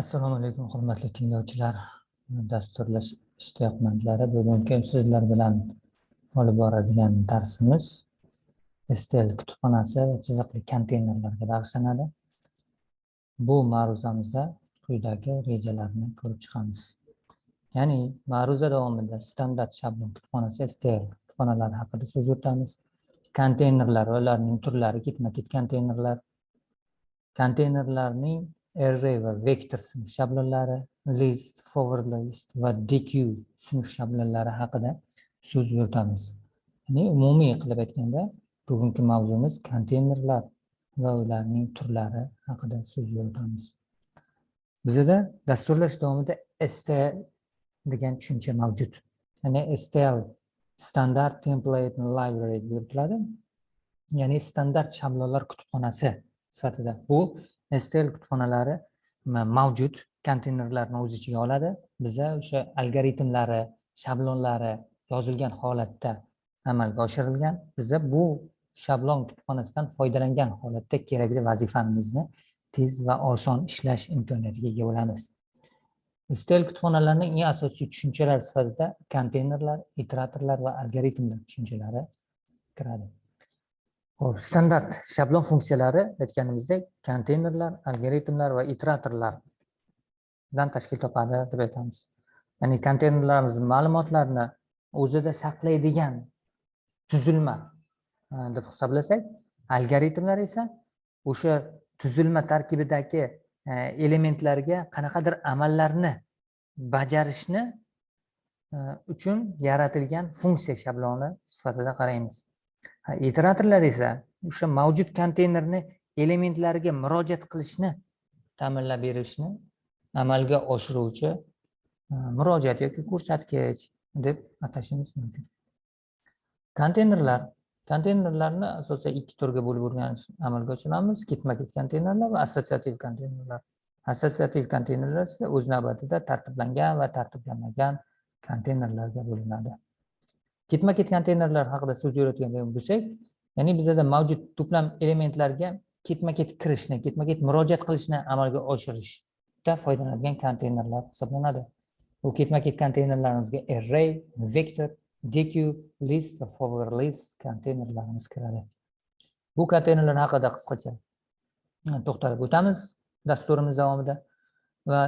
assalomu alaykum hurmatli tinglovchilar. Dasturlash ishtiyoqmandlari bugun sizlar bilan olib boradigan darsimiz? STL kutubxonasi va chiziqli konteynerlarga bag'ishlanadi. Bu ma'ruzamizda quyidagi rejalarni ko'rib chiqamiz. Ya'ni ma'ruza davomida standart shablon kutubxonasi STL kutubxonalari haqida so'z yuritamiz. Konteynerlar va ularning turlari ketma ket konteynerlar. Konteynerlarning array va vektor sinf shablonlari list forward list va dq sinf shablonlari haqida so'z yuritamiz. Ya'ni umumiy qilib aytganda bugungi mavzumiz konteynerlar va ularning turlari haqida so'z yuritamiz. Bizada dasturlash davomida stl degan tushuncha mavjud. Ya'ni stl standart template library yuritiladi. Ya'ni standart shablonlar kutubxonasi sifatida. Bu STL kutubxonalari mavjud konteynerlarni o'z ichiga oladi. Biza o'sha algoritmlari shablonlari yozilgan holatda amalga oshirilgan. Biza bu shablon kutubxonasidan foydalangan holatda kerakli vazifamizni tez va oson ishlash imkoniyatiga ega bo'lamiz. STL kutubxonalarining eng asosiy tushunchalari sifatida konteynerlar iteratorlar va algoritmlar tushunchalari kiradi. Xo'p, standart shablon funksiyalari aytganimizdek konteynerlar, algoritmlar va iteratorlardan tashkil topadi deb aytamiz. Ya'ni konteynerlarimiz ma'lumotlarni o'zida saqlaydigan tuzilma e, deb hisoblasak, algoritmlar esa o'sha tuzilma tarkibidagi e, elementlarga qanaqadir amallarni bajarishni e, uchun yaratilgan funksiya shabloni sifatida qaraymiz. Iteratorlar esa o'sha mavjud konteynerni elementlariga murojaat qilishni ta'minlab berishni amalga oshiruvchi murojaat yoki ko'rsatkich deb atashimiz mumkin. Konteynerlar konteynerlarni asosan ikki turga bo'lib o'rganish amalga oshiramiz. Ketma ket konteynerlar va assotsiativ konteynerlar. Assotsiativ konteynerlar esa o'z navbatida tartiblangan va tartiblanmagan konteynerlarga bo'linadi. Ketma ket konteynerlar haqida so'z yuritadigan bo'lsak ya'ni bizada mavjud to'plam elementlarga ketma ket kirishni ketma ket murojaat qilishni amalga oshirishda foydalanadigan konteynerlar hisoblanadi. Bu ketma ket konteynerlarimizga array vector dq list va forward list konteynerlarimiz kiradi. Bu konteynerlar haqida qisqacha e, to'xtalib o'tamiz dasturimiz davomida va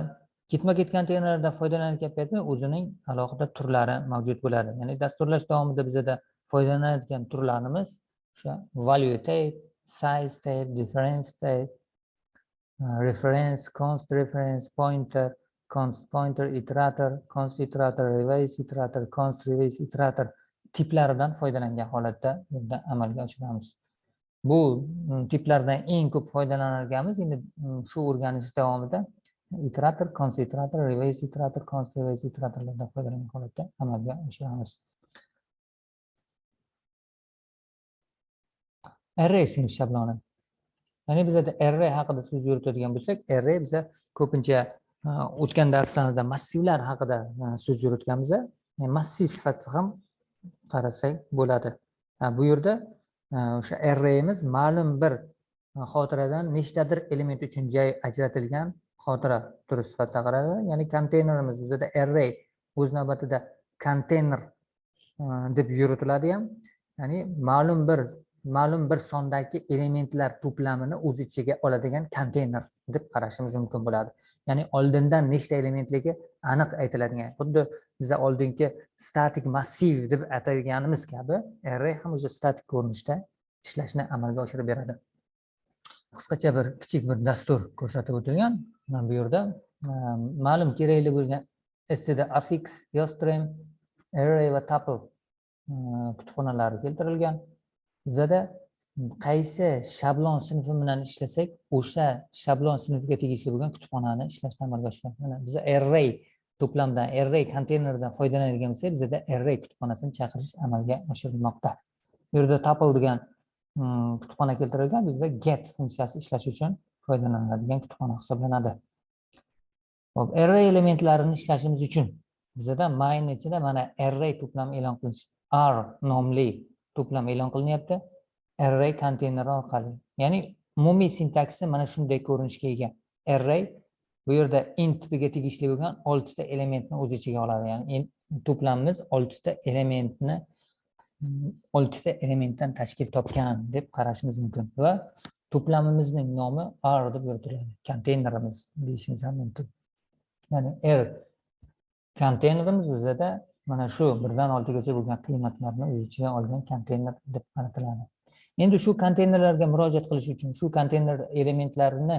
ketma ket konteynerlardan foydalanayotgan paytda o'zining alohida turlari mavjud bo'ladi. Ya'ni dasturlash davomida bizada foydalanadigan turlarimiz o'sha value type size type difference type uh, reference const reference pointer const pointer iterator const iterator reverse iterator const reverse iterator tiplaridan foydalangan holatda amalga oshiramiz. Bu mm, tiplardan eng ko'p foydalanadiganimiz endi mm, shu o'rganish davomida iterator const iterator reverse iterator const reverse iteratorlardan foydalangan holatda amalga oshiramiz array sinf shabloni ya'ni bizada array haqida so'z yuritadigan bo'lsak array biza ko'pincha o'tgan darslarimizda massivlar haqida so'z yuritganmiz massiv sifatida ham qarasak bo'ladi bu yerda o'sha arrayimiz ma'lum bir xotiradan nechtadir element uchun joy ajratilgan xotira turi sifatida qaradi. Ya'ni konteynerimiz bizada array o'z navbatida konteyner e, deb yuritiladi ham. Ya'ni ma'lum bir ma'lum bir sondagi elementlar to'plamini o'z ichiga oladigan konteyner deb qarashimiz mumkin bo'ladi. Ya'ni oldindan nechta elementligi aniq aytiladigan xuddi biza oldingi statik massiv deb ataganimiz kabi array ham o'sha statik ko'rinishda ishlashni amalga oshirib beradi. Qisqacha bir kichik bir dastur ko'rsatib o'tilgan mana bu yerda. Ehm, ma'lum kerakli bo'lgan std affix yostrem array va tuple ehm, kutubxonalari keltirilgan. Bizada qaysi shablon sinfi bilan ishlasak o'sha shablon sinfiga tegishli bo'lgan kutubxonani ishlashni amalga oshiramiz mana biz array to'plamdan array konteynerdan foydalanadigan bo'lsak bizada array kutubxonasini chaqirish amalga oshirilmoqda. Bu yerda tuple degan Hmm, kutubxona keltirilgan bizda get funksiyasi ishlash uchun foydalaniladigan kutubxona hisoblanadi. Hop array elementlarini ishlashimiz uchun bizada main ichida mana array to'plami e'lon qilish r nomli to'plam e'lon qilinyapti. Array konteyneri orqali ya'ni umumiy sintaksi mana shunday ko'rinishga ega. Array bu yerda int tipiga tegishli bo'lgan oltita elementni o'z ichiga oladi ya'ni to'plamimiz oltita elementni oltita elementdan tashkil topgan deb qarashimiz mumkin va to'plamimizning nomi r deb yuritiladi konteynerimiz deyishimiz ham mumkin. Ya'ni r konteynerimiz bizada mana shu birdan oltigacha bo'lgan qiymatlarni o'z ichiga olgan konteyner deb qaratiladi. Endi shu konteynerlarga murojaat qilish uchun shu konteyner elementlarini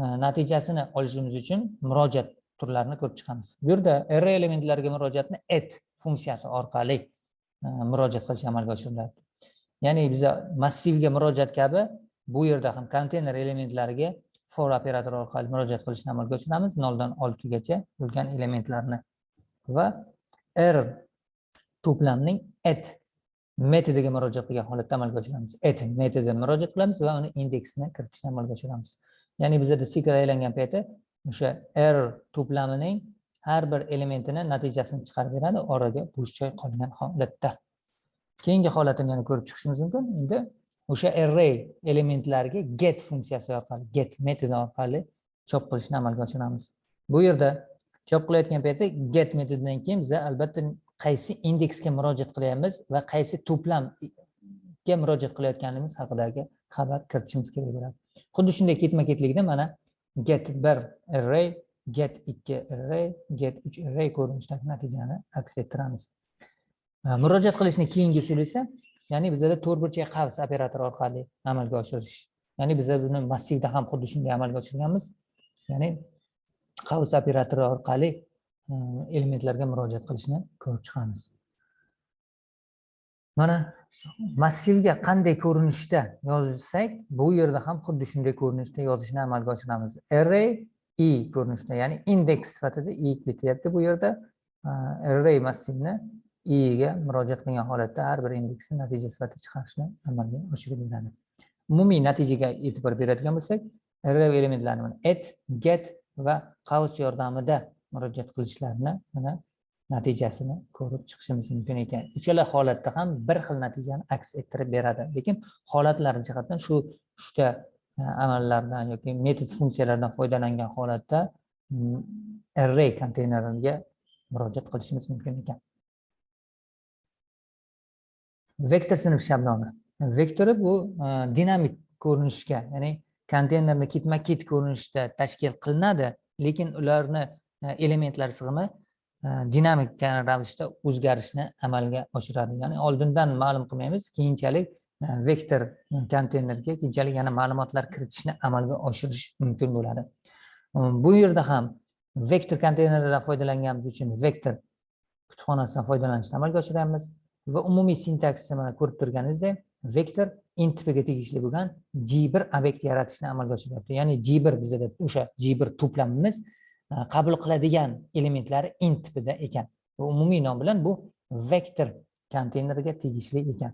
e, natijasini olishimiz uchun murojaat turlarini ko'rib chiqamiz. Bu yerda array elementlariga murojaatni at funksiyasi orqali Э, murojaat qilish amalga oshiriladi ya'ni biza massivga murojaat kabi bu yerda ham konteyner elementlariga for operator orqali murojaat qilishni amalga oshiramiz. Noldan oltigacha bo'lgan elementlarni. Va r to'plamning at metodiga murojaat qilgan holatda amalga oshiramiz. At metodiga murojaat qilamiz va uni indeksini kiritishni amalga oshiramiz. Ya'ni bizada sikl aylangan payti o'sha r to'plamining har bir elementini natijasini chiqarib beradi oraga bo'sh joy qolgan holatda. Keyingi holatini yana ko'rib chiqishimiz mumkin. Endi o'sha array elementlariga get funksiyasi orqali get metodi orqali chop qilishni amalga oshiramiz. Bu yerda chop qilayotgan paytda get metodidan keyin biza albatta qaysi indeksga murojaat qilyapmiz va qaysi to'plamga murojaat qilayotganimiz haqidagi xabar kiritishimiz kerak bo'ladi. Xuddi shunday ketma ketlikda mana get bir array get 2 array get 3 array ko'rinishidagi natijani aks ettiramiz. Murojaat qilishni keyingi usuli esa ya'ni bizada to'rt burchak qavs operatori orqali amalga oshirish. Ya'ni biza buni massivda ham xuddi shunday amalga oshirganmiz. Ya'ni qavs operatori orqali e, elementlarga murojaat qilishni ko'rib chiqamiz. Mana massivga qanday ko'rinishda yozsak bu yerda ham xuddi shunday ko'rinishda yozishni amalga oshiramiz. array i ko'rinishda ya'ni indeks sifatida i ketyapti bu yerda. Array massivni i ga murojaat qilgan holatda har bir indeksni natija sifatida chiqarishni amalga oshirib beradi. Umumiy natijaga e'tibor beradigan bo'lsak array elementlarini mana at get va qavs yordamida murojaat qilishlarini mana natijasini ko'rib chiqishimiz mumkin ekan. Uchala holatda ham bir xil natijani aks ettirib beradi. Lekin holatlar jihatdan shu uchta amallardan yoki metod funksiyalardan foydalangan holatda mm, array konteyneriga murojaat qilishimiz mumkin ekan. Vektor sinf shablomi vektori bu e, dinamik ko'rinishga ya'ni konteynerni ketma ket ko'rinishda tashkil qilinadi lekin ularni e, elementlar sig'imi e, dinamik ravishda o'zgarishni amalga oshiradi. Ya'ni oldindan ma'lum qilmaymiz keyinchalik E, vektor konteynerga keyinchalik yana ma'lumotlar kiritishni amalga oshirish mumkin bo'ladi. E, bu yerda ham vektor konteynerlardan foydalanganimiz uchun vektor kutubxonasidan foydalanishni amalga oshiramiz va umumiy sintaksisi mana ko'rib turganingizdek vektor int tipiga tegishli bo'lgan g bir obyekt yaratishni amalga oshiryapti. Ya'ni g bir bizada o'sha g bir to'plamimiz e, qabul qiladigan elementlari int tipida ekan. Va umumiy nom bilan bu vektor konteynerga tegishli ekan.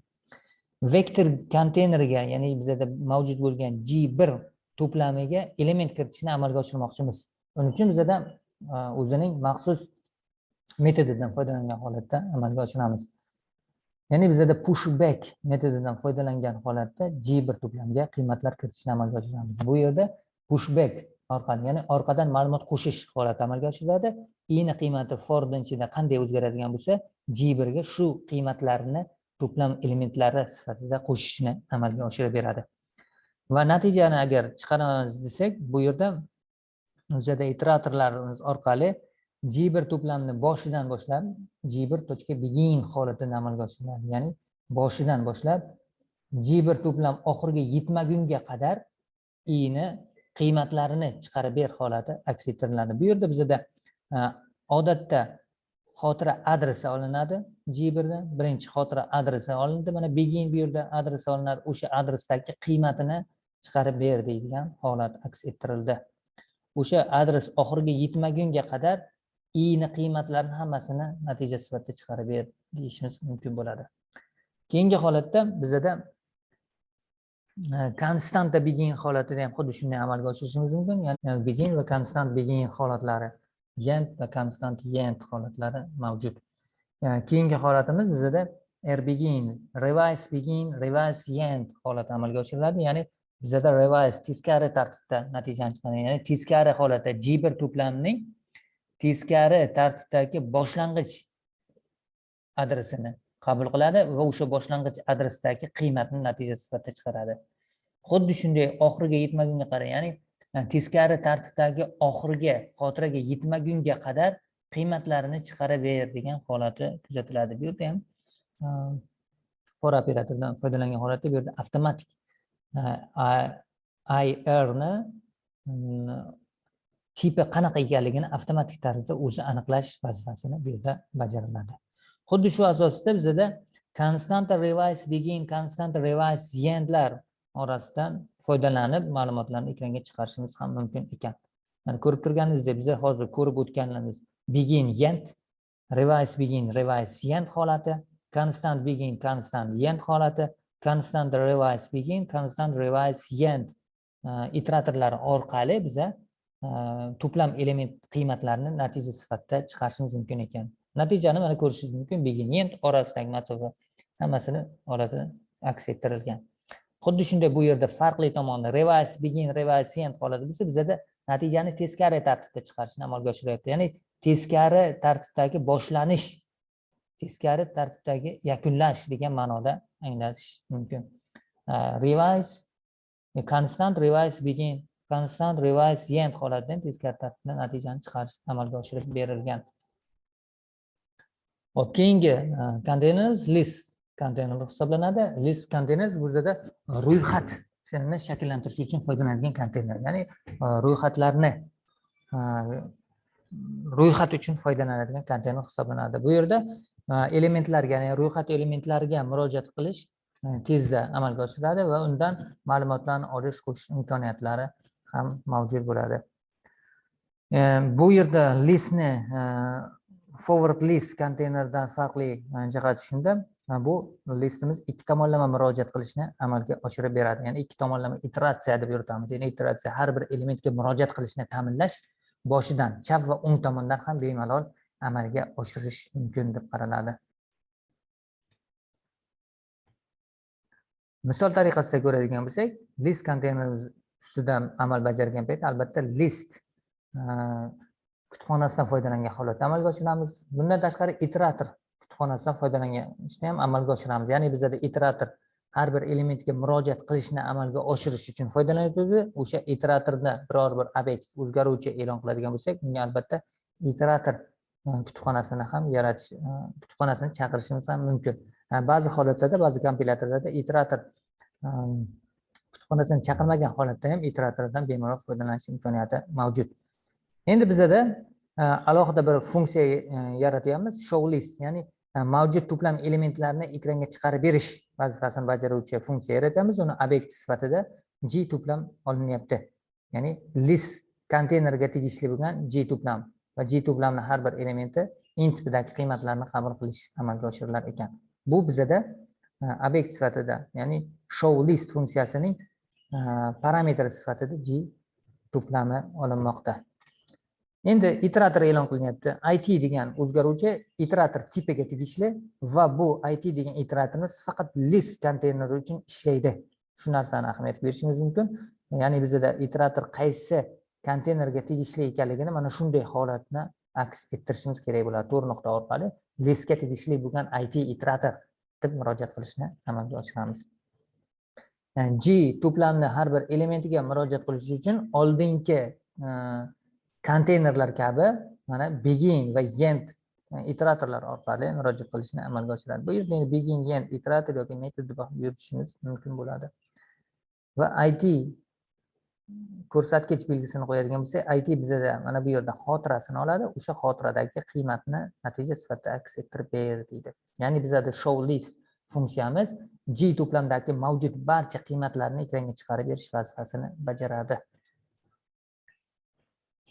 Vektor konteyneriga ya'ni bizada mavjud bo'lgan g bir to'plamiga element kiritishni amalga oshirmoqchimiz. Uning uchun bizada e, o'zining maxsus metodidan foydalangan holatda amalga oshiramiz. Ya'ni bizada pushback metodidan foydalangan holatda g bir to'plamga qiymatlar kiritishni amalga oshiramiz. Bu yerda pushback orqali ya'ni orqadan ma'lumot qo'shish holati amalga oshiriladi. Ini qiymati fordan ichida qanday o'zgaradigan bo'lsa g birga shu qiymatlarni to'plam elementlari sifatida qo'shishni amalga oshirib beradi. Va natijani agar chiqaramiz desak bu yerda o'zida iteratorlarimiz orqali g bir to'plamni boshidan boshlab g bir точка begin holatida amalga oshiriladi ya'ni boshidan boshlab g bir to'plam oxiriga yetmagunga qadar ini qiymatlarini chiqarib ber holati aks ettiriladi. Bu yerda bizada odatda xotira adresi olinadi. G birda birinchi xotira adresi olindi. Mana begin bu yerda adres olinadi o'sha adresdagi qiymatini chiqarib ber deydigan holat aks ettirildi. O'sha adres oxiriga yetmagunga qadar ini qiymatlarini hammasini natija sifatida chiqarib ber deyishimiz mumkin bo'ladi. Keyingi holatda bizada e, konstanta begin holatida ham xuddi shunday amalga oshirishimiz mumkin. Ya'ni begin va konstant begin holatlari. Yent va konstant yent holatlari mavjud. Keyingi holatimiz bizada r begin revise begin revise yent holati amalga oshiriladi. Ya'ni bizada revise teskari tartibda natijani chiqadi. Ya'ni teskari holatda g bir to'plamining teskari tartibdagi boshlang'ich adresini qabul qiladi va o'sha boshlang'ich adresdagi qiymatni natija sifatida chiqaradi. Xuddi shunday oxiriga yetmagunga qadar ya'ni teskari tartibdagi oxirgi xotiraga yetmagunga qadar qiymatlarini chiqaraver degan holati kuzatiladi bu yerda ham e, for operatordan foydalangan holatda bu yerda avtomatik e, irni mm, tipi qanaqa ekanligini avtomatik tarzda o'zi aniqlash vazifasini bu yerda bajariladi. Xuddi shu asosida bizada constant revise begin constant revise endlar orasidan foydalanib ma'lumotlarni ekranga chiqarishimiz ham mumkin ekan. Mana ko'rib turganingizdek biza hozir ko'rib o'tganimiz begin end revise begin revise end holati constant begin constant end holati constant revise begin constant revise end e, iteratorlari orqali biza e, to'plam element qiymatlarini natija sifatida chiqarishimiz mumkin ekan. Natijani mana ko'rishingiz mumkin begin end orasidagi masofa hammasini orada aks ettirilgan. Xuddi shunday bu yerda farqli tomoni revise begin revise end holati bo'lsa bizada natijani teskari tartibda chiqarishni amalga oshiryapti. Ya'ni teskari tartibdagi boshlanish teskari tartibdagi yakunlash degan ma'noda anglatish mumkin. Revise e, constant revise begin constant revise end holatidan teskari tartibda natijani chiqarish amalga oshirib berilgan. Hop keyingi containers list. Konteyner hisoblanadi. List konteyner bu yerda ro'yxatni shakllantirish uchun foydalanadigan konteyner. Ya'ni e, ro'yxatlarni e, ro'yxat uchun foydalanadigan konteyner hisoblanadi. Bu yerda e, elementlarga ya'ni ro'yxat elementlariga murojaat qilish tezda amalga oshiriladi va undan ma'lumotlarni olish qo'shish imkoniyatlari ham mavjud bo'ladi. Bu yerda listni forward list konteynerdan farqli jihati shunda bu listimiz ikki tomonlama murojaat qilishni amalga oshirib beradi. Ya'ni ikki tomonlama iteratsiya deb yuritamiz. Ya'ni iteratsiya har bir elementga murojaat qilishni ta'minlash boshidan chap va o'ng tomondan ham bemalol amalga oshirish mumkin deb qaraladi. Misol tariqasida ko'radigan bo'lsak list konteyner ustida amal bajargan payt albatta list kutubxonasidan foydalangan holatda amalga oshiramiz. Bundan tashqari iterator kutubxonasidan foydalanishni ham amalga oshiramiz. Ya'ni bizada iterator har bir elementga murojaat qilishni amalga oshirish uchun foydalaniladi o'sha iteratorda biror bir obyekt o'zgaruvchi e'lon qiladigan bo'lsak unga albatta iterator e, kutubxonasini ham yaratish e, kutubxonasini chaqirishimiz ham mumkin. E, ba'zi holatlarda ba'zi kompilyatorlarda iterator kutubxonasini chaqirmagan holatda ham iteratordan bemalol foydalanish imkoniyati mavjud. Endi bizada alohida bir funksiya yaratyapmiz show list ya'ni mavjud to'plam elementlarini ekranga chiqarib berish vazifasini bajaruvchi funksiya yaratamiz. Uni obyekt sifatida g to'plam olinyapti. Ya'ni list konteynerga tegishli bo'lgan g to'plam va g to'plamni har bir elementi int tipidagi qiymatlarni qabul qilish amalga oshirilar ekan. Bu bizada obyekt sifatida ya'ni show list funksiyasining parametri sifatida g to'plami olinmoqda. Endi iterator e'lon qilinyapti. It degan o'zgaruvchi iterator tipiga tegishli va bu it degan iteratorimiz faqat list konteyneri uchun ishlaydi. Shu narsani ahamiyat berishimiz mumkin. Ya'ni bizada iterator qaysi konteynerga tegishli ekanligini mana shunday holatni aks ettirishimiz kerak bo'ladi. To'rt nuqta orqali listga tegishli bo'lgan it iterator deb murojaat qilishni amalga oshiramiz. G to'plamni har bir elementiga murojaat qilish uchun oldingi konteynerlar kabi mana begin va end iteratorlar orqali murojaat qilishni amalga oshiradi. Bu yerda begin end iterator yoki metod deb yuritishimiz mumkin bo'ladi. Va it ko'rsatkich belgisini qo'yadigan bo'lsak it bizada mana bu yerda xotirasini oladi o'sha xotiradagi qiymatni natija sifatida aks ettirib ber deydi. Ya'ni bizada show list funksiyamiz g to'plamdagi mavjud barcha qiymatlarni ekranga chiqarib berish vazifasini bajaradi.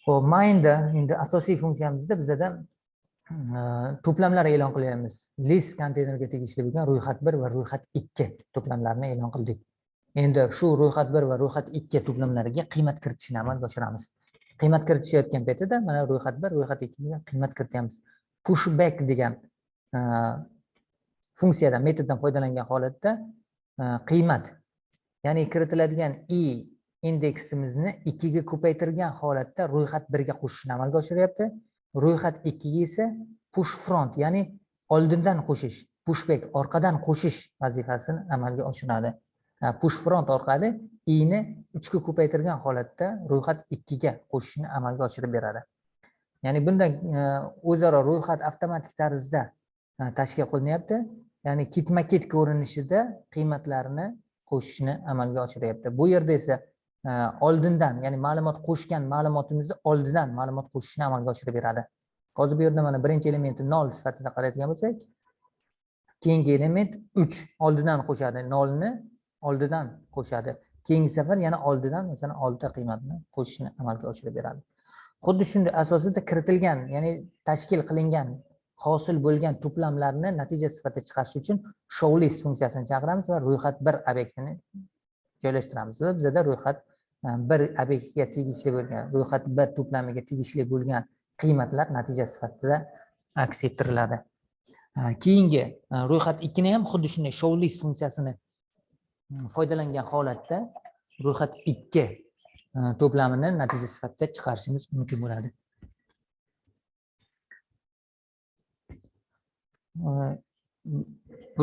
Xo'p, mainda endi asosiy funksiyamizda bizada e, to'plamlar e'lon qilyapmiz. List konteynerga tegishli bo'lgan ro'yxat 1 va ro'yxat 2 to'plamlarini e'lon qildik. Endi shu ro'yxat 1 va ro'yxat 2 to'plamlariga qiymat kiritishni amalga oshiramiz. Qiymat kiritishayotgan paytida mana ro'yxat 1, ro'yxat 2 ga qiymat kirityapmiz. Pushback degan e, funksiyadan metoddan foydalangan holatda e, qiymat ya'ni kiritiladigan i indeksimizni ikkiga ko'paytirgan holatda ro'yxat birga qo'shishni amalga oshiryapti. Ro'yxat ikkiga esa push front ya'ni oldindan qo'shish pushbek orqadan qo'shish vazifasini amalga oshiradi. Push front orqali i'ni uchga ko'paytirgan holatda ro'yxat ikkiga qo'shishni amalga oshirib beradi. Ya'ni bunday e, o'zaro ro'yxat avtomatik tarzda e, tashkil qilinyapti. Ya'ni ketma ket ko'rinishida qiymatlarni qo'shishni amalga oshiryapti bu yerda esa oldindan ya'ni ma'lumot qo'shgan ma'lumotimizni oldidan ma'lumot qo'shishni amalga oshirib beradi. Hozir bu yerda mana birinchi elementni nol sifatida qaraydigan bo'lsak keyingi element uch oldidan qo'shadi. Nolni oldidan qo'shadi. Keyingi safar yana oldidan masalan oltita qiymatni qo'shishni amalga oshirib beradi. Xuddi shunday asosida kiritilgan ya'ni tashkil qilingan hosil bo'lgan to'plamlarni natija sifatida chiqarish uchun show list funksiyasini chaqiramiz va ro'yxat bir obyektini joylashtiramiz va bizada ro'yxat Э, bir obyektga tegishli bo'lgan ro'yxat bir to'plamiga tegishli bo'lgan qiymatlar natija sifatida aks ettiriladi. Э, keyingi э, ro'yxat ikkini ham xuddi shunday show funksiyasini foydalangan holatda ro'yxat ikki to'plamini natija sifatida chiqarishimiz mumkin bo'ladi.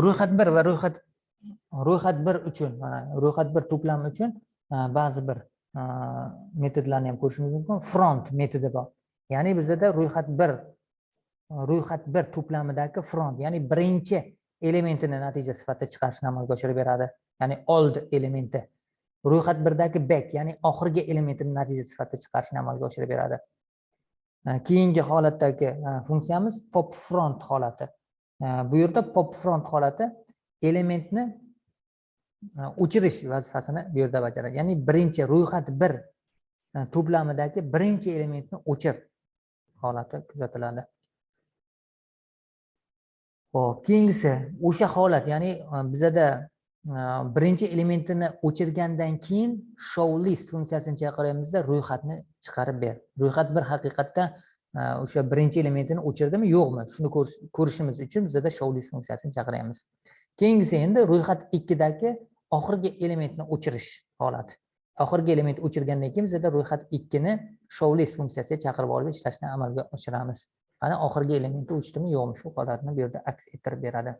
Ro'yxat bir va ro'yxat ro'yxat bir uchun mana ro'yxat bir to'plami uchun ba'zi bir metodlarni ham ko'rishimiz mumkin. Front metodi bor. Ya'ni bizada ro'yxat bir ro'yxat bir to'plamidagi front ya'ni birinchi elementini natija sifatida chiqarishni amalga oshirib beradi. Ya'ni old elementi. Ro'yxat birdagi back ya'ni oxirgi elementini natija sifatida chiqarishni amalga oshirib beradi. Keyingi holatdagi funksiyamiz pop front holati. Bu yerda pop front holati elementni o'chirish vazifasini bu yerda bajaradi ya'ni birinchi ro'yxat bir to'plamidagi birinchi elementni o'chir holati kuzatiladi ho'p keyingisi o'sha holat, ya'ni bizada birinchi elementini o'chirgandan keyin show list funksiyasini chaqiramizda ro'yxatni chiqarib ber. Ro'yxat bir haqiqatda o'sha birinchi elementini o'chirdimi, yo'qmi? Shuni ko'rishimiz uchun bizada show list funksiyasini chaqiramiz. Keyingisi endi ro'yxat ikkidagi oxirgi elementni o'chirish holati. Oxirgi element o'chirgandan keyin bizada ro'yxat ikkini show funksiyasiga chaqirib olib ishlashni amalga oshiramiz. ana oxirgi elementni o'chdimi, yo'qmi shu holatni bu yerda aks ettirib beradi.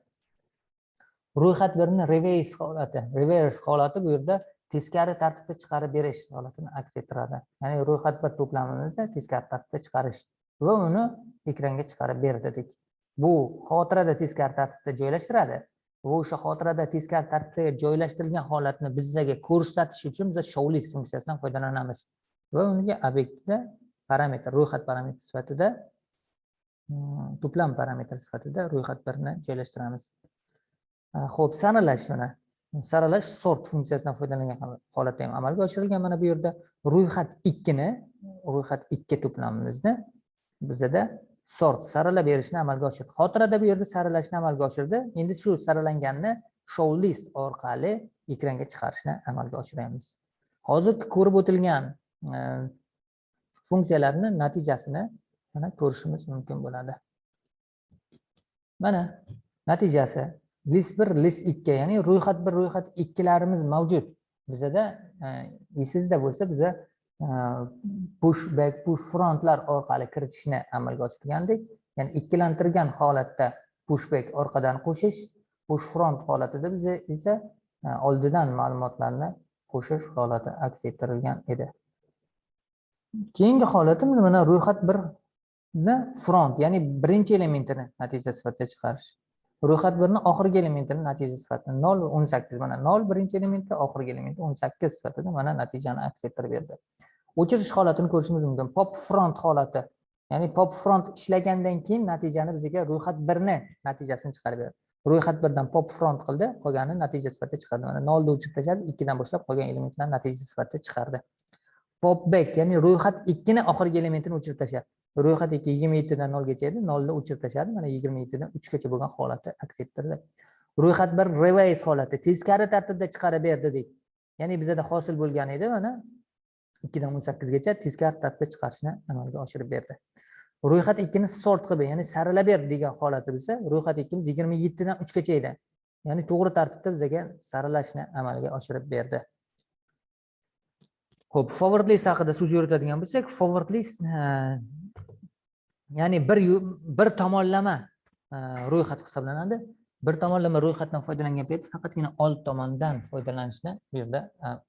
Ro'yxat birni reverse holati, reverse holati bu yerda teskari tartibda chiqarib berish holatini aks ettiradi. Ya'ni ro'yxat bir to'plamimizda teskari tartibda chiqarish va uni ekranga chiqarib ber dedik. Bu xotirada teskari tartibda joylashtiradi. Va o'sha xotirada teskari tartibda joylashtirilgan holatni bizlarga ko'rsatish uchun biz show list funksiyasidan foydalanamiz. Va unga obyektda parametr, ro'yxat parametri sifatida mm, to'plam parametr sifatida ro'yxat birni joylashtiramiz. ho'p Xo'p, saralash mana. Saralash sort funksiyasidan foydalangan holatda ham amalga oshirilgan mana bu yerda ro'yxat ikkini, ro'yxat ikki to'plamimizni bizada sort saralab berishni amalga oshirdi. Xotirada bu yerda saralashni amalga oshirdi. Endi shu saralanganni show list orqali ekranga chiqarishni amalga oshiramiz. Hozir ko'rib o'tilgan e, funksiyalarni natijasini mana ko'rishimiz mumkin bo'ladi. Mana natijasi list 1 list 2 ya'ni ro'yxat 1 ro'yxat 2larimiz mavjud bizada e, esingizda bo'lsa biza Э, push back push frontlar orqali kiritishni amalga oshirgandik. Ya'ni ikkilantirgan holatda push back orqadan qo'shish push front holatida biza esa e, oldidan ma'lumotlarni qo'shish holati aks ettirilgan edi. Keyingi holatimiz mana ro'yxat birni front ya'ni birinchi elementini natija sifatida chiqarish. Ro'yxat birni oxirgi elementini natija sifatida nol va o'n sakkiz mana nol birinchi elementi oxirgi elementi o'n sakkiz sifatida mana natijani aks ettirib berdi. O'chirish holatini ko'rishimiz mumkin. Pop front holati. Ya'ni pop front ishlagandan keyin natijani bizga ro'yxat birni natijasini chiqarib beradi. Ro'yxat birdan pop front qildi qolganini natija sifatida chiqardi. Mana nolni o'chirib tashladi ikkidan boshlab qolgan elementlarni natija sifatida chiqardi. Pop back ya'ni ro'yxat ikkini oxirgi elementini o'chirib tashladi ro'yxat ikki yigirma yettidan nolgacha edi nolni o'chirib tashladi mana yigirma yettidan uchgacha bo'lgan holatni aks ettirdi. Ro'yxat bir reverse holati teskari tartibda chiqarib berdi dedik ya'ni bizada hosil bo'lgan edi mana ikkidan o'n sakkizgacha teskari tartibda chiqarishni amalga oshirib berdi. Ro'yxat ikkini sort qilib ya'ni saralab ber degan holati bo'lsa ro'yxat ikkimiz yigirma yettidan uchgacha edi. Ya'ni to'g'ri tartibda bizga saralashni amalga oshirib berdi. Xo'p, forward list haqida so'z yuritadigan bo'lsak, forward list ya'ni bir bir tomonlama ro'yxat hisoblanadi. Bir tomonlama ro'yxatdan foydalangan payt faqatgina old tomondan foydalanishni bu yerda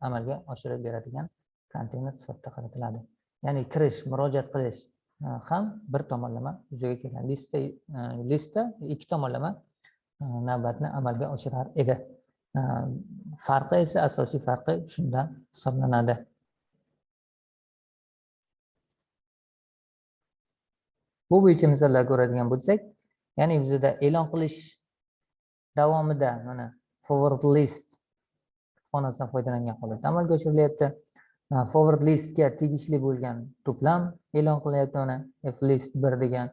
amalga oshirib beradigan konteyner sifatida qaratiladi. Ya'ni kirish, murojaat qilish e, ham bir tomonlama yuzaga kelgan Listda e, listda ikki tomonlama e, navbatni amalga oshirar edi. Farqi esa asosiy farqi shundan hisoblanadi. Bu bo'yicha misollar ko'radigan bo'lsak, ya'ni bizada e'lon qilish davomida mana forward list kutubxonasidan foydalangan holatda amalga oshirilyapti. Forward listga tegishli bo'lgan to'plam e'lon qilyapti mana f list 1 degan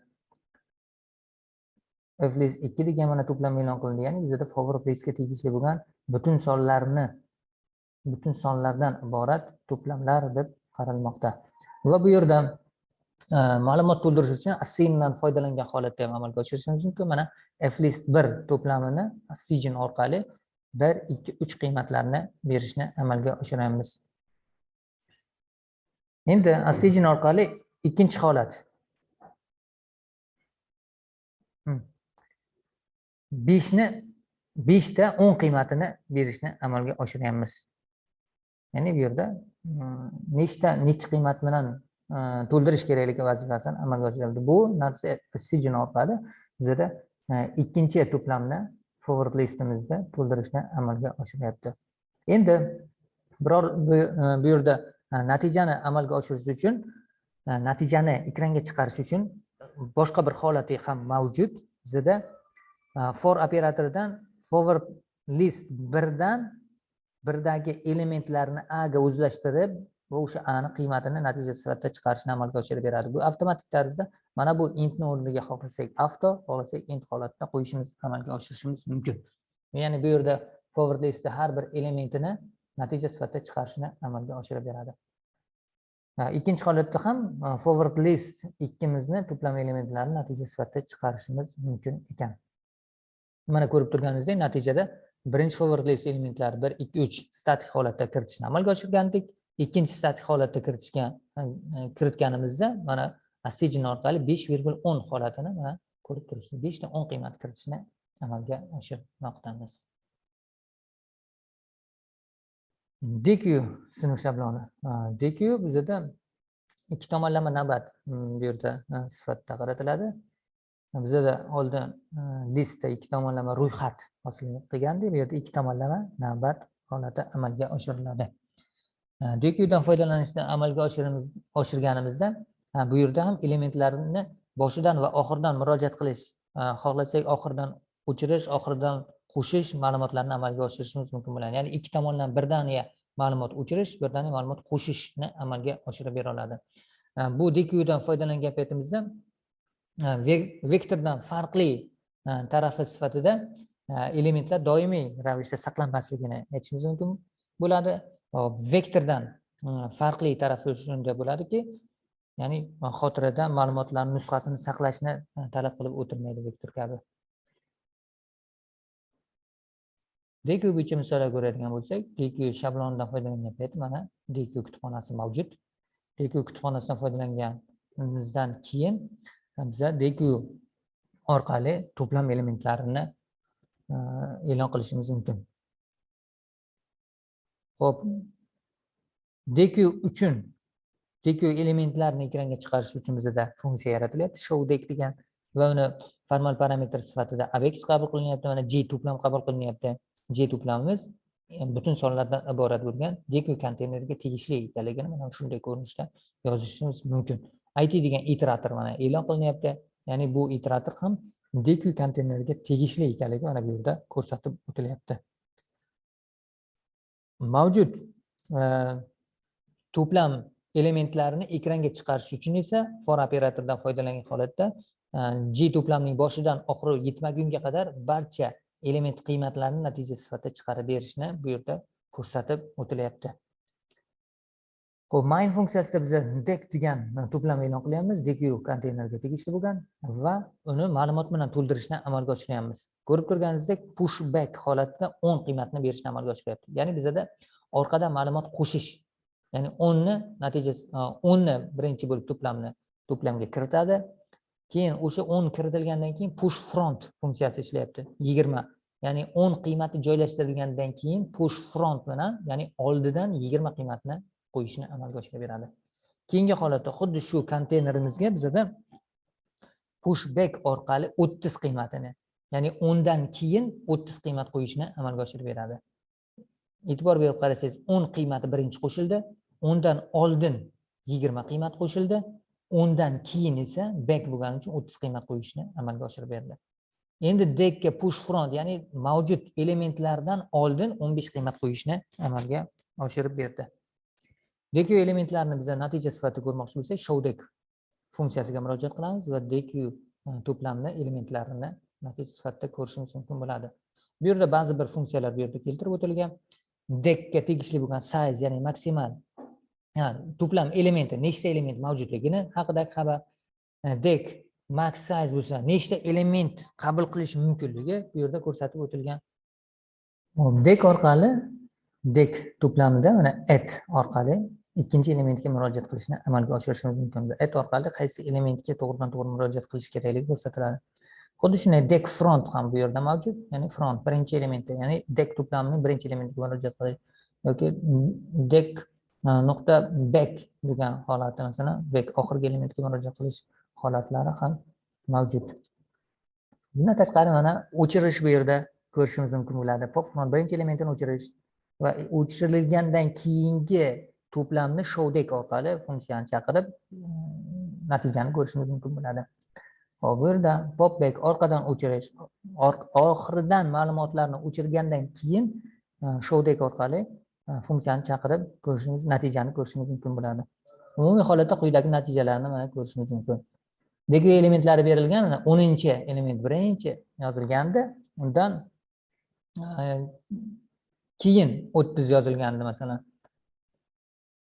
f list 2 degan mana to'plam e'lon qilindi. Ya'ni bizada forward listga tegishli bo'lgan butun sonlarni butun sonlardan iborat to'plamlar deb qaralmoqda. Va bu yerda e, ma'lumot to'ldirish uchun assindan foydalangan holatda ham amalga oshirishimiz mumkin. Mana flist 1 to'plamini assign orqali 1, 2, 3 qiymatlarni berishni amalga oshiramiz. Endi assign orqali ikkinchi holat. Hmm. beshni 5 ni 5 ta 10 qiymatini berishni amalga oshiryapmiz. Ya'ni bu yerda hmm, nechta nechi qiymat bilan e, to'ldirish kerakligi vazifasini amalga oshiryapti. Bu narsa assign orqali bizada e, ikkinchi to'plamni forward listimizda to'ldirishni amalga oshiryapti. Endi biror bu e, yerda natijani amalga oshirish uchun natijani ekranga chiqarish uchun boshqa bir holati ham mavjud. Bizada for operatoridan forward list birdan birdagi elementlarni a ga o'zlashtirib va o'sha a ni qiymatini natija sifatida chiqarishni amalga oshirib beradi. Bu avtomatik tarzda mana bu intni o'rniga xohlasak avto, xohlasak int holatda qo'yishimiz amalga oshirishimiz mumkin. Ya'ni bu yerda forward listda har bir elementini natija sifatida chiqarishni amalga oshirib beradi. Ikkinchi holatda ham forward list ikkimizni to'plam elementlarini natija sifatida chiqarishimiz mumkin ekan. Mana ko'rib turganingizdek natijada birinchi forward list elementlari 1 2 3 statik holatda kiritishni amalga oshirgandik. Ikkinchi statik holatda kiritishgan kiritganimizda mana asijin orqali 5,10 holatini mana ko'rib turibsiz. 5 ta 10 qiymat kiritishni amalga oshirmoqdamiz. DQ sinf shabloni. DQ bizada ikki tomonlama navbat mm, bu yerda sifatida qaratiladi. Bizada oldin listda ikki tomonlama ro'yxat hosil qilgandik. Bu yerda ikki tomonlama navbat holati amalga oshiriladi. E, DQdan foydalanishni amalga oshirimiz oshirganimizda bu yerda ham elementlarni boshidan va oxiridan murojaat qilish, xohlasak oxiridan o'chirish, oxiridan qo'shish ma'lumotlarni amalga oshirishimiz mumkin bo'ladi. Ya'ni ikki tomondan birdaniga ma'lumot o'chirish, birdaniga ma'lumot qo'shishni amalga oshirib bera oladi. E, bu DQdan foydalangan paytimizda e, vektordan farqli e, tarafi sifatida elementlar doimiy ravishda saqlanmasligini aytishimiz mumkin bo'ladi. Hop, Vektordan farqli tarafi shunda bo'ladiki, ya'ni xotirada ma'lumotlarning nusxasini saqlashni talab qilib o'tirmaydi vektor kabi. DQ bo'yicha misollar ko'radigan bo'lsak, DQ shablonidan foydalangan payt mana DQ kutubxonasi mavjud. DQ kutubxonasidan foydalanganimizdan keyin e, biza DQ orqali to'plam elementlarini e, e'lon qilishimiz mumkin. Xo'p, DQ uchun DQ elementlarini ekranga chiqarish uchun bizda funksiya yaratilyapti. Show degan va uni formal parametr sifatida obyekt qabul qilinyapti. Mana J to'plam qabul qilinyapti. J to'plamimiz butun sonlardan iborat bo'lgan deku konteynerga tegishli ekanligini mana shunday ko'rinishda yozishimiz mumkin. IT degan iterator mana e'lon qilinyapti. Ya'ni bu iterator ham deku konteynerga tegishli ekanligi mana bu yerda ko'rsatib o'tilyapti. Mavjud e, to'plam elementlarini ekranga chiqarish uchun esa for operatoridan foydalangan holatda g J to'plamning boshidan oxiri yetmagunga qadar barcha element qiymatlarini natija sifatida chiqarib berishni bu yerda ko'rsatib o'tilyapti. ho'p main funksiyasida biz dek degan to'plam e'lon qilyapmiz, deku konteynerga tegishli bo'lgan va uni ma'lumot bilan to'ldirishni amalga oshiryapmiz. Ko'rib turganingizdek pushback holatida 10 qiymatni berishni amalga oshiryapti. Ya'ni bizada orqadan ma'lumot qo'shish ya'ni o'nni natijasi o'nni birinchi bo'lib to'plamni to'plamga kiritadi keyin o'sha o'n kiritilgandan keyin push front funksiyasi ishlayapti. Yigirma ya'ni o'n qiymati joylashtirilgandan keyin push front bilan ya'ni oldidan yigirma qiymatni qo'yishni amalga oshirib beradi. Keyingi holatda xuddi shu konteynerimizga bizada push back orqali o'ttiz qiymatini ya'ni o'ndan keyin o'ttiz qiymat qo'yishni amalga oshirib beradi. E'tibor berib qarasangiz o'n qiymati birinchi qo'shildi o'ndan oldin yigirma qiymat qo'shildi o'ndan keyin esa back bo'lgani uchun o'ttiz qiymat qo'yishni amalga oshirib berdi. Endi dekka push front ya'ni mavjud elementlardan oldin o'n besh qiymat qo'yishni amalga oshirib berdi. Deku elementlarini biza natija sifatida ko'rmoqchi bo'lsak showdek funksiyasiga murojaat qilamiz va deku e, to'plamni elementlarini natija sifatida ko'rishimiz mumkin bo'ladi. Bu yerda ba'zi bir funksiyalar bu yerda keltirib o'tilgan. Dekka tegishli bo'lgan size ya'ni maksimal to'plam elementi nechta element mavjudligini haqidagi xabar e, deck max size bo'lsa nechta element qabul qilish mumkinligi bu yerda ko'rsatib o'tilgan. Deck orqali deck to'plamida mana at orqali ikkinchi elementga murojaat qilishni amalga oshirishimiz mumkin. At orqali qaysi elementga to'g'ridan to'g'ri murojaat qilish kerakligi ko'rsatiladi. Xuddi shunday deck front ham bu yerda mavjud ya'ni front birinchi elementda ya'ni deck to'plamining birinchi elementiga murojaat qilish yoki deck nuqta back degan holati masalan back oxirgi elementga murojaat qilish holatlari ham mavjud. Bundan tashqari mana o'chirish bu yerda ko'rishimiz mumkin bo'ladi. Pop birinchi elementini o'chirish va o'chirilgandan keyingi to'plamni showdeck orqali funksiyani chaqirib mm, natijani ko'rishimiz mumkin bo'ladi. Hop bu yerda popback orqadan o'chirish oxiridan ma'lumotlarni o'chirgandan keyin showdek orqali funksiyani chaqirib ko'rishimiz natijani ko'rishimiz mumkin bo'ladi. Umumiy holatda quyidagi natijalarni mana ko'rishimiz mumkin. Degree elementlari berilgan mana o'ninchi element birinchi yozilgandi. Undan keyin o'ttiz yozilgandi masalan.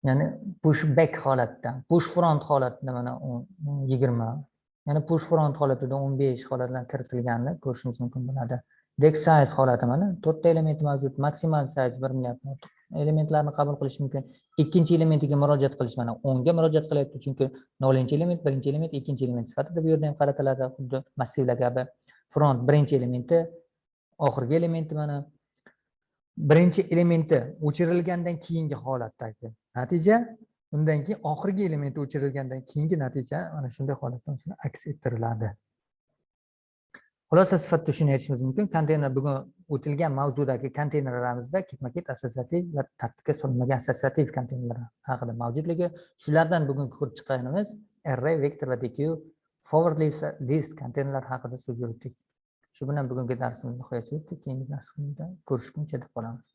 Ya'ni push back holatda push front holatida mana yigirma ya'ni push front holatida o'n besh holatlar kiritilganini ko'rishimiz mumkin bo'ladi. Deck size holati mana to'rtta element mavjud maksimal size bir milliard elementlarni qabul qilish mumkin. Ikkinchi elementiga murojaat qilish mana o'nga murojaat qilyapti chunki nolinchi element birinchi element ikkinchi element sifatida bu yerda ham qaratiladi xuddi massivlar kabi front birinchi elementi oxirgi elementi mana. Birinchi elementi o'chirilgandan keyingi holatdagi natija undan keyin oxirgi element o'chirilgandan keyingi natija mana shunday holatda aks ettiriladi. Xulosa sifatida shuni aytishimiz mumkin. Konteyner bugun o'tilgan mavzudagi konteynerlarimizda ketma ket assotsiativ va tartibga solinmagan assotsiativ konteynerlar haqida mavjudligi. Shulardan bugun ko'rib chiqqanimiz array vektor va dq forward list konteynerlar haqida so'z yuritdik. Shu bilan bugungi darsimizni nihoyasiga yetdik keyingi darsimizda ko'rishguncha deb qolamiz.